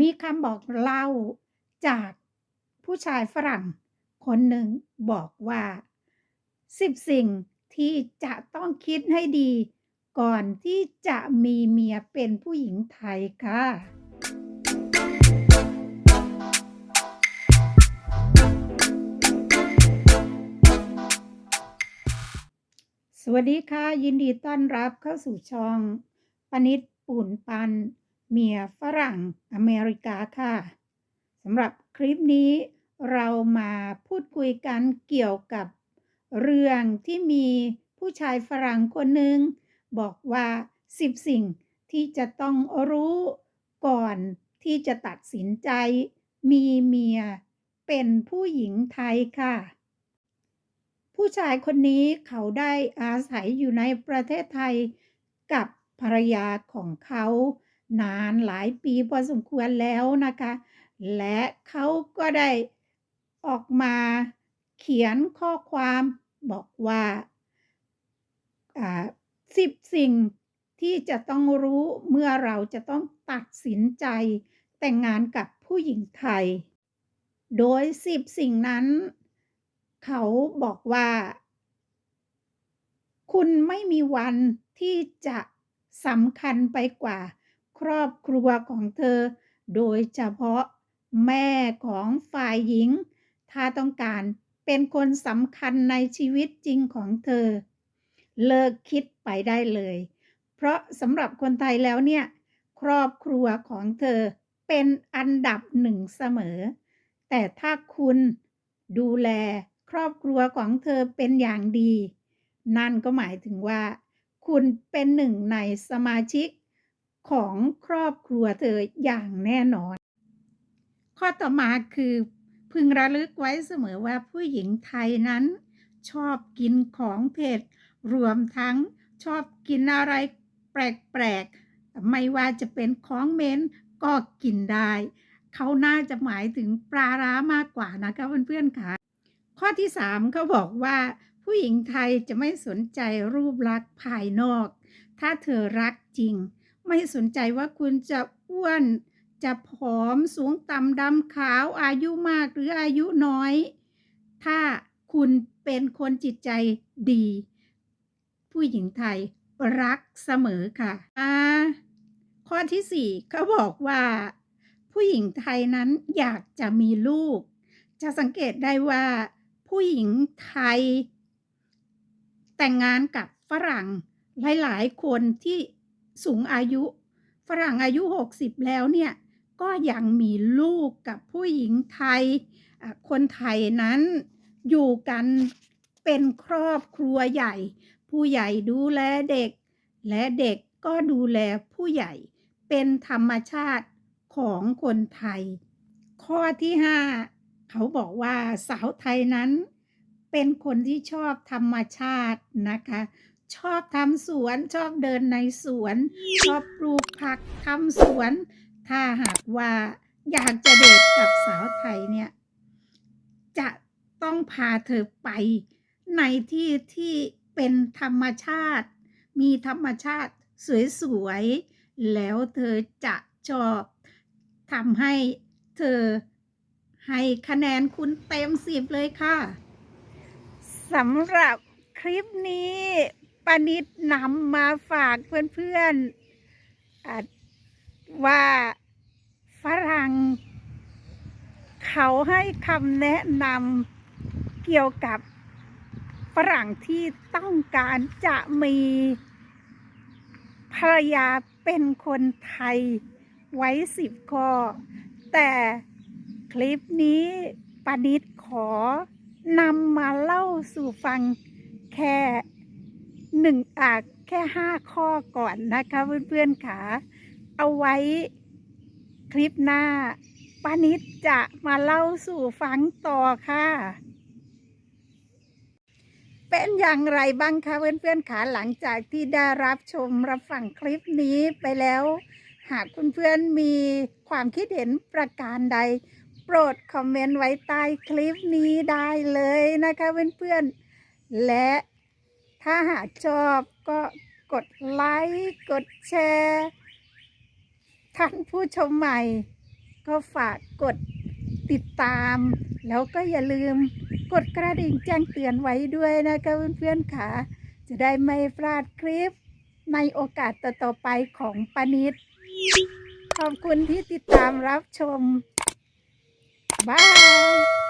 มีคำบอกเล่าจากผู้ชายฝรั่ง คนหนึ่งบอกว่า10สิ่งที่จะต้องคิดให้ดี ก่อนที่จะมีเมียเป็นผู้หญิงไทยค่ะ สวัสดีค่ะ ยินดีต้อนรับเข้าสู่ช่องปนิดปุ่นปัน เมียฝรั่งอเมริกาค่ะสำหรับคลิปนี้เรามาพูดคุยกันเกี่ยวกับเรื่องที่มีผู้ชายฝรั่งคนหนึ่งบอกว่า10สิ่งที่จะต้องรู้ก่อนที่จะตัดสินใจ มีเมียเป็นผู้หญิงไทยค่ะ ผู้ชายคนนี้เขาได้อาศัยอยู่ในประเทศไทยกับภรรยาของเขา นานหลายปีพอสมควรแล้วนะคะ และเขาก็ได้ออกมาเขียนข้อความบอกว่าสิบสิ่งที่จะต้องรู้เมื่อเราจะต้องตัดสินใจแต่งงานกับผู้หญิงไทย โดยสิบสิ่งนั้น เขาบอกว่า คุณไม่มีวันที่จะสำคัญไปกว่า ครอบครัวของเธอ โดยเฉพาะแม่ของฝ่ายหญิง ถ้าต้องการเป็นคนสำคัญในชีวิตจริงของเธอ เลิกคิดไปได้เลย เพราะสำหรับคนไทยแล้วเนี่ย ครอบครัวของเธอเป็นอันดับหนึ่งเสมอ แต่ถ้าคุณดูแลครอบครัวของเธอเป็นอย่างดี นั่นก็หมายถึงว่า คุณเป็นหนึ่งในสมาชิก ของครอบครัวเธออย่างแน่นอน ข้อต่อมาคือพึงระลึกไว้เสมอว่าผู้หญิงไทยนั้น ชอบกินของเผ็ด รวมทั้งชอบกินอะไรแปลกๆ ไม่ว่าจะเป็นของเม็นก็กินได้ เขาน่าจะหมายถึงปลาร้ามากกว่านะคะเพื่อนๆค่ะ ข้อที่3เขาบอกว่าผู้หญิงไทยจะไม่สนใจรูปลักษณ์ภายนอก ถ้าเธอรักจริง ไม่สนใจว่าคุณจะอ้วน จะผอมสูงต่ำดำขาวอายุมากหรืออายุน้อย ถ้าคุณเป็นคนจิตใจดี ผู้หญิงไทยรักเสมอค่ะอ่าข้อที่4เขาบอกว่า ผู้หญิงไทยนั้นอยากจะมีลูก จะสังเกตได้ว่า ผู้หญิงไทย แต่งงานกับฝรั่งหลาย ๆ คนที่ สูงอายุ ฝรั่งอายุ 60 แล้วเนี่ย ก็ยังมีลูกกับผู้หญิงไทย คนไทยนั้นอยู่กันเป็นครอบครัวใหญ่ ผู้ใหญ่ดูแลเด็ก และเด็กก็ดูแลผู้ใหญ่ เป็นธรรมชาติของคนไทย ข้อที่ 5 เขาบอกว่าสาวไทยนั้น เป็นคนที่ชอบธรรมชาตินะคะ ชอบทำสวนชอบเดินในสวน ชอบปลูกผักทำสวน ถ้าหากว่าอยากจะเดทกับสาวไทยเนี่ย จะต้องพาเธอไป ในที่ที่เป็นธรรมชาติ มีธรรมชาติสวยๆ แล้วเธอจะชอบทำให้เธอให้คะแนนคุณเต็มสิบเลยค่ะสำหรับคลิปนี้ ปานิดนำมาฝากเพื่อนๆว่าฝรั่งเขาให้คำแนะนำเกี่ยวกับฝรั่งที่ต้องการจะมีภรรยาเป็นคนไทยไว้สิบข้อ แต่คลิปนี้ปานิดขอนำมาเล่าสู่ฟังแค่ หนึ่งอ่าแค่ห้าข้อก่อนนะคะเพื่อนๆค่ะ เอาไว้คลิปหน้าป้านิดจะมาเล่าสู่ฟังต่อค่ะ เป็นอย่างไรบ้างคะเพื่อนๆขาหลังจากที่ได้รับชมรับฟังคลิปนี้ไปแล้ว หากเพื่อนๆมีความคิดเห็นประการใด โปรดคอมเมนต์ไว้ใต้คลิปนี้ได้เลยนะคะเพื่อนๆและ ถ้าหากชอบก็กดไลค์กดแชร์ท่านผู้ชมใหม่ ก็ฝากกดติดตาม แล้วก็อย่าลืมกดกระดิ่งแจ้งเตือนไว้ด้วยนะคะเพื่อนๆค่ะ จะได้ไม่พลาดคลิปในโอกาสต่อๆไปของปานิดขอบคุณที่ติดตามรับชม บาย